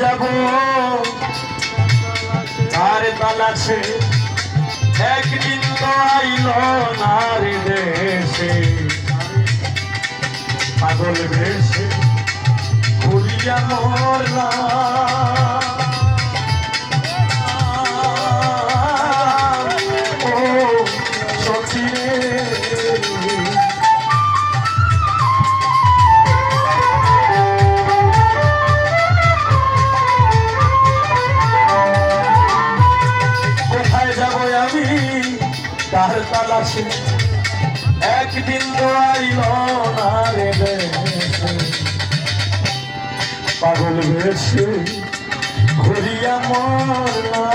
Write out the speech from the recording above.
যাব? তার তালাশে? একদিন তো আইল নারী দেশে। পাগল বেশে ঘুরিয়া মরলা তালাশে। এক বিন্দু আইল না রে পাগল বেশে ঘুরিয়া মরলা